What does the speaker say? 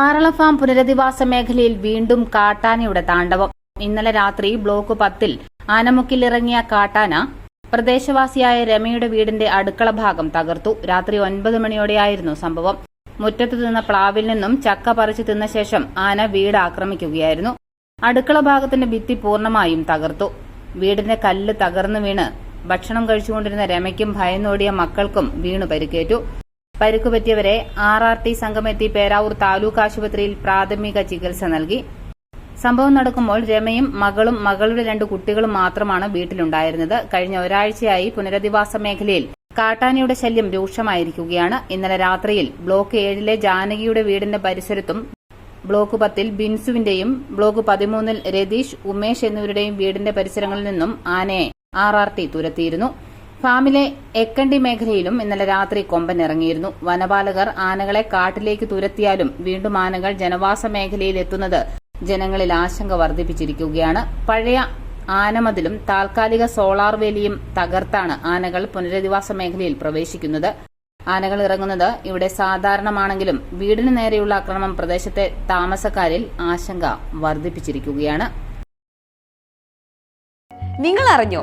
ആറള farm പുനരധിവാസ മേഖലയിൽ വീണ്ടും കാട്ടാനയുടെ താണ്ഡവം. ഇന്നലെ രാത്രി ബ്ലോക്ക് പത്തിൽ ആനമുക്കിലിറങ്ങിയ കാട്ടാന പ്രദേശവാസിയായ രമയുടെ വീടിന്റെ അടുക്കള ഭാഗം തകർത്തു. രാത്രി ഒൻപത് മണിയോടെയായിരുന്നു സംഭവം. മുറ്റത്ത് നിന്ന പ്ലാവിൽ നിന്നും ചക്ക പറിച്ചു തിന്ന ശേഷം ആന വീട് ആക്രമിക്കുകയായിരുന്നു. അടുക്കള ഭാഗത്തിന്റെ ഭിത്തി പൂർണമായും തകർത്തു. വീടിന്റെ കല്ല് തകർന്നു വീണ് ഭക്ഷണം കഴിച്ചുകൊണ്ടിരുന്ന രമയ്ക്കും ഭയന്നോടിയ മക്കൾക്കും വീണു പരിക്കേറ്റു. പരിക്കുപറ്റിയവരെ ആർ ആർ ടി സംഘമെത്തി പേരാവൂർ താലൂക്ക് ആശുപത്രിയിൽ പ്രാഥമിക ചികിത്സ നൽകി. സംഭവം നടക്കുമ്പോൾ രമയും മകളും മകളുടെ രണ്ട് കുട്ടികളും മാത്രമാണ് വീട്ടിലുണ്ടായിരുന്നത്. കഴിഞ്ഞ ഒരാഴ്ചയായി പുനരധിവാസ മേഖലയിൽ കാട്ടാനയുടെ ശല്യം രൂക്ഷമായിരിക്കുകയാണ്. ഇന്നലെ രാത്രിയിൽ ബ്ലോക്ക് ഏഴിലെ ജാനകിയുടെ വീടിന്റെ പരിസരത്തും ബ്ലോക്ക് പത്തിൽ ബിൻസുവിന്റെയും ബ്ലോക്ക് പതിമൂന്നിൽ രതീഷ് ഉമേഷ് എന്നിവരുടെയും വീടിന്റെ പരിസരങ്ങളിൽ നിന്നും ആനയെ ആർ ആർ ടി തുരത്തിയിരുന്നു. ഫാമിലെ എക്കണ്ടി മേഖലയിലും ഇന്നലെ രാത്രി കൊമ്പൻ ഇറങ്ങിയിരുന്നു. വനപാലകർ ആനകളെ കാട്ടിലേക്ക് തുരത്തിയാലും വീണ്ടും ആനകൾ ജനവാസ മേഖലയിൽ എത്തുന്നത് ജനങ്ങളിൽ ആശങ്ക വർദ്ധിപ്പിച്ചിരിക്കുകയാണ്. പഴയ ആനമതിലും താൽക്കാലിക സോളാർ വേലിയും തകർത്താണ് ആനകൾ പുനരധിവാസ മേഖലയിൽ പ്രവേശിക്കുന്നത്. ആനകൾ ഇറങ്ങുന്നത് ഇവിടെ സാധാരണമാണെങ്കിലും വീടിന് നേരെയുള്ള ആക്രമണം പ്രദേശത്തെ താമസക്കാരിൽ ആശങ്ക വർദ്ധിപ്പിച്ചിരിക്കുകയാണ്. നിങ്ങൾ അറിഞ്ഞോ